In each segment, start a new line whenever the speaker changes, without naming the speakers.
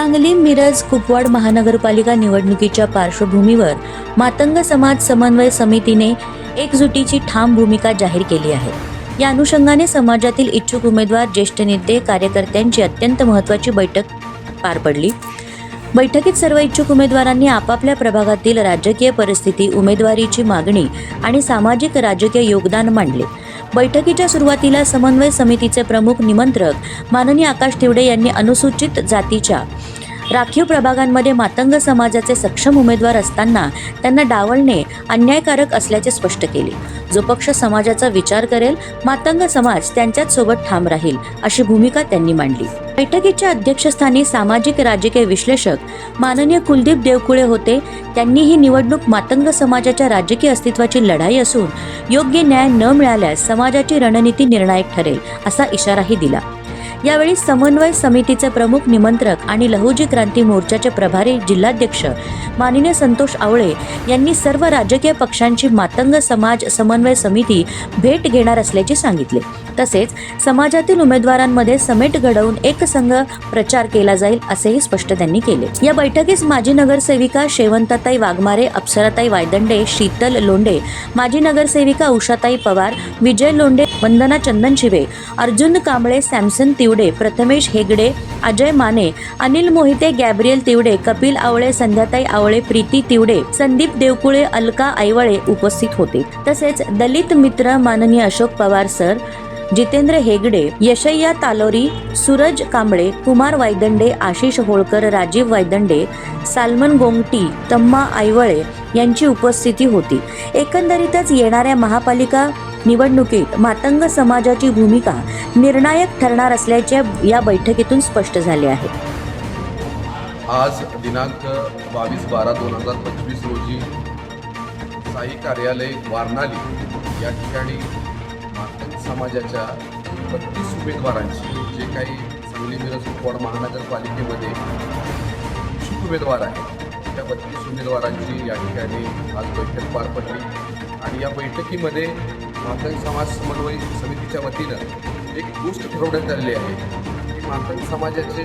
सांगली मिरज कुपवाड महानगरपालिका निवडणुकीच्या पार्श्वभूमीवर मातंग समाज समन्वय समितीने एकजुटीची ठाम भूमिका जाहीर केली आहे. या अनुषंगाने समाजातील इच्छुक उमेदवार ज्येष्ठ नेते कार्यकर्त्यांची अत्यंत महत्त्वाची बैठक पार पडली. बैठकीत सर्व इच्छुक उमेदवारांनी आपापल्या प्रभागातील राजकीय परिस्थिती उमेदवारीची मागणी आणि सामाजिक राजकीय योगदान मांडले. बैठकीच्या सुरुवातीला समन्वय समितीचे प्रमुख निमंत्रक माननीय आकाश तिवडे यांनी अनुसूचित जातीच्या राखीव प्रभागांमध्ये मातंग समाजाचे सक्षम उमेदवार असताना त्यांना डावलणे अन्यायकारक असल्याचे स्पष्ट केले. जो पक्ष समाजाचा विचार करेल मातंग समाज त्यांच्याच सोबत ठाम राहील अशी भूमिका त्यांनी मांडली. बैठकीच्या अध्यक्षस्थानी सामाजिक राजकीय विश्लेषक माननीय कुलदीप देवकुळे होते. त्यांनी ही निवडणूक मातंग समाजाच्या राजकीय अस्तित्वाची लढाई असून योग्य न्याय न मिळाल्यास समाजाची रणनीती निर्णायक ठरेल असा इशाराही दिला. यावेळी समन्वय समितीचे प्रमुख निमंत्रक आणि लहुजी क्रांती मोर्चाचे प्रभारी जिल्हाध्यक्ष माननीय संतोष आवळे यांनी सर्व राजकीय पक्षांची मातंग समाज समन्वय समिती भेट घेणार असल्याचे सांगितले. तसेच समाजातील उमेदवारांमध्ये समेट घडवून एकसंघ प्रचार केला जाईल असेही स्पष्ट त्यांनी केले. या बैठकीस माजी नगरसेविका शेवंताताई वाघमारे अप्सराताई वायदंडे शीतल लोंडे माजी नगरसेविका उषाताई पवार विजय लोंडे वंदना चंदन शिवे अर्जुन कांबळे सॅमसन तिवडे प्रथमेश हेगडे अजय माने अनिल मोहिते गॅब्रियल तिवडे कपिल आवळे संध्याताई आवळे प्रीती तिवडे संदीप देवकुळे अलका आईवळे उपस्थित होते. तसेच दलित मित्र माननीय अशोक पवार सर जितेंद्र हेगडे यशय्या तालोरी सूरज कांबळे कुमार वायदंडे आशिष होळकर राजीव वायदंडे सालमन गोंगटी तम्मा आईवळे यांची उपस्थिती होती. एकंदरीतच येणाऱ्या महापालिका निवडणुकीत मातंग समाजाची भूमिका निर्णायक ठरणार असल्याचे या बैठकीतून स्पष्ट झाले आहे.
आज दिनांक बावीस बारा दोन हजार पंचवीस रोजी साई कार्यालय वारणाली या ठिकाणी मातंग समाजाच्या बत्तीस उमेदवारांची जे काही सांगली मिरज कुपवाड महानगरपालिकेमध्ये उमेदवार आहेत त्या बत्तीस उमेदवारांची या ठिकाणी आज बैठक पार पडली. आणि या बैठकीमध्ये मातंग समाज समन्वय समितीच्या वतीनं एक गोष्ट ठरवण्यात आलेली आहे. की मातंग समाजाचे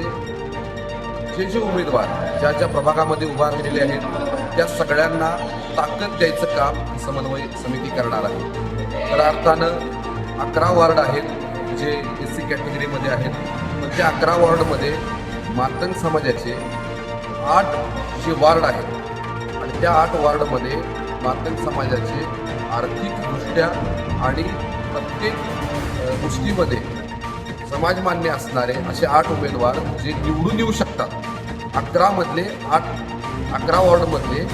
जे जे उमेदवार ज्या ज्या प्रभागामध्ये उभा राहिलेले आहेत त्या सगळ्यांना ताकद द्यायचं काम समन्वय समिती करणार आहे. तर अर्थानं अकरा वॉर्ड आहेत जे एस सी कॅटेगरीमध्ये आहेत. पण त्या अकरा वॉर्डमध्ये मातंग समाजाचे आठ जे वॉर्ड आहेत आणि त्या आठ वॉर्डमध्ये मातंग समाजाचे आर्थिकदृष्ट्या आणि प्रत्येक गोष्टीमध्ये समाजमान्य असणारे असे आठ उमेदवार जे निवडून येऊ शकतात. अकरामधले आठ अकरा वॉर्डमधले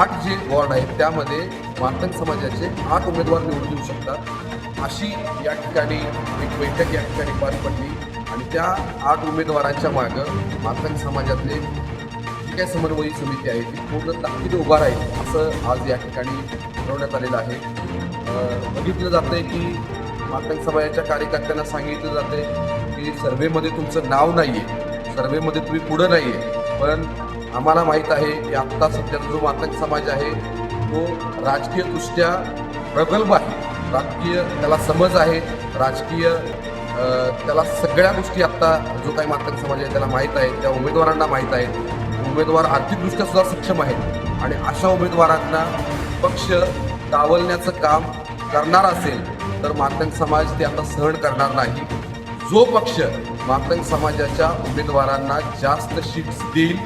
आठ जे वॉर्ड आहेत त्यामध्ये मातंग समाजाचे आठ उमेदवार निवडून येऊ शकतात. अशी या ठिकाणी एक बैठक या ठिकाणी पार पडली आणि त्या आठ उमेदवारांच्या मागं मातंग समाजातले काय समन्वयी समिती आहे. ती पूर्ण ताकदीने उभा राहील असं आज या ठिकाणी ठरवण्यात आलेलं आहे. बघितलं जातं आहे की मातंग समाजाच्या कार्यकर्त्यांना सांगितलं जाते की सर्वेमध्ये तुमचं नाव नाही आहे सर्वेमध्ये तुम्ही पुढं नाही आहे पण आम्हाला माहीत आहे की आत्ता सध्याचा जो मातंग समाज आहे तो राजकीयदृष्ट्या प्रगल्भ आहे. राजकीय त्याला समज आहे. राजकीय त्याला सगळ्या गोष्टी आत्ता जो काही मातंग समाज आहे त्याला माहीत आहे त्या उमेदवारांना माहीत आहे उमेदवार आर्थिकदृष्ट्या सुद्धा सक्षम आहेत. आणि अशा उमेदवारांना पक्ष डावलण्याचं काम करणार असेल तर मातंग समाज ते आता सहन करणार नाही. जो पक्ष मातंग समाजाच्या उमेदवारांना जास्त सीट्स देईल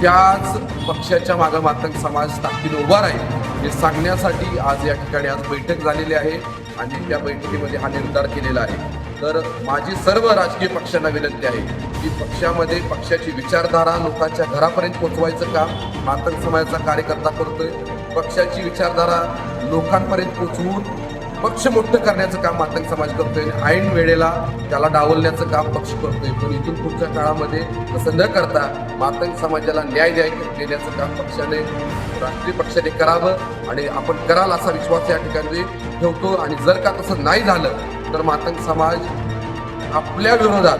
त्याच पक्षाच्या मागं मातंग समाज ताकदीने उभा राहील हे सांगण्यासाठी आज या ठिकाणी आज बैठक झालेली आहे आणि त्या बैठकीमध्ये हा निर्धार केलेला आहे. तर माझी सर्व राजकीय पक्षांना विनंती आहे की पक्षामध्ये पक्षाची विचारधारा लोकांच्या घरापर्यंत पोहोचवायचं काम मातंग समाजाचा कार्यकर्ता करतोय. पक्षाची विचारधारा लोकांपर्यंत पोहोचवून पक्ष मोठं करण्याचं काम मातंग समाज करतोय. आणि ऐन वेळेला त्याला डावलण्याचं काम पक्ष करतोय. पण इथून पुढच्या काळामध्ये तसं न करता मातंग समाजाला न्याय द्याय देण्याचं काम पक्षाने राष्ट्रीय पक्षाने करावं आणि आपण कराल असा विश्वास या ठिकाणी ठेवतो. आणि जर का तसं नाही झालं तर मातंग समाज आपल्या विरोधात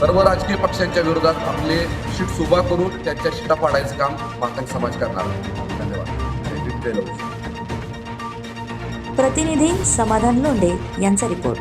सर्व राजकीय पक्षांच्या विरोधात आपले शीट उभा करून त्यांच्या शिटा पाडायचं काम मातंग समाज करणार. धन्यवाद.
प्रतिनिधी समाधान लोंढे यांचा रिपोर्ट.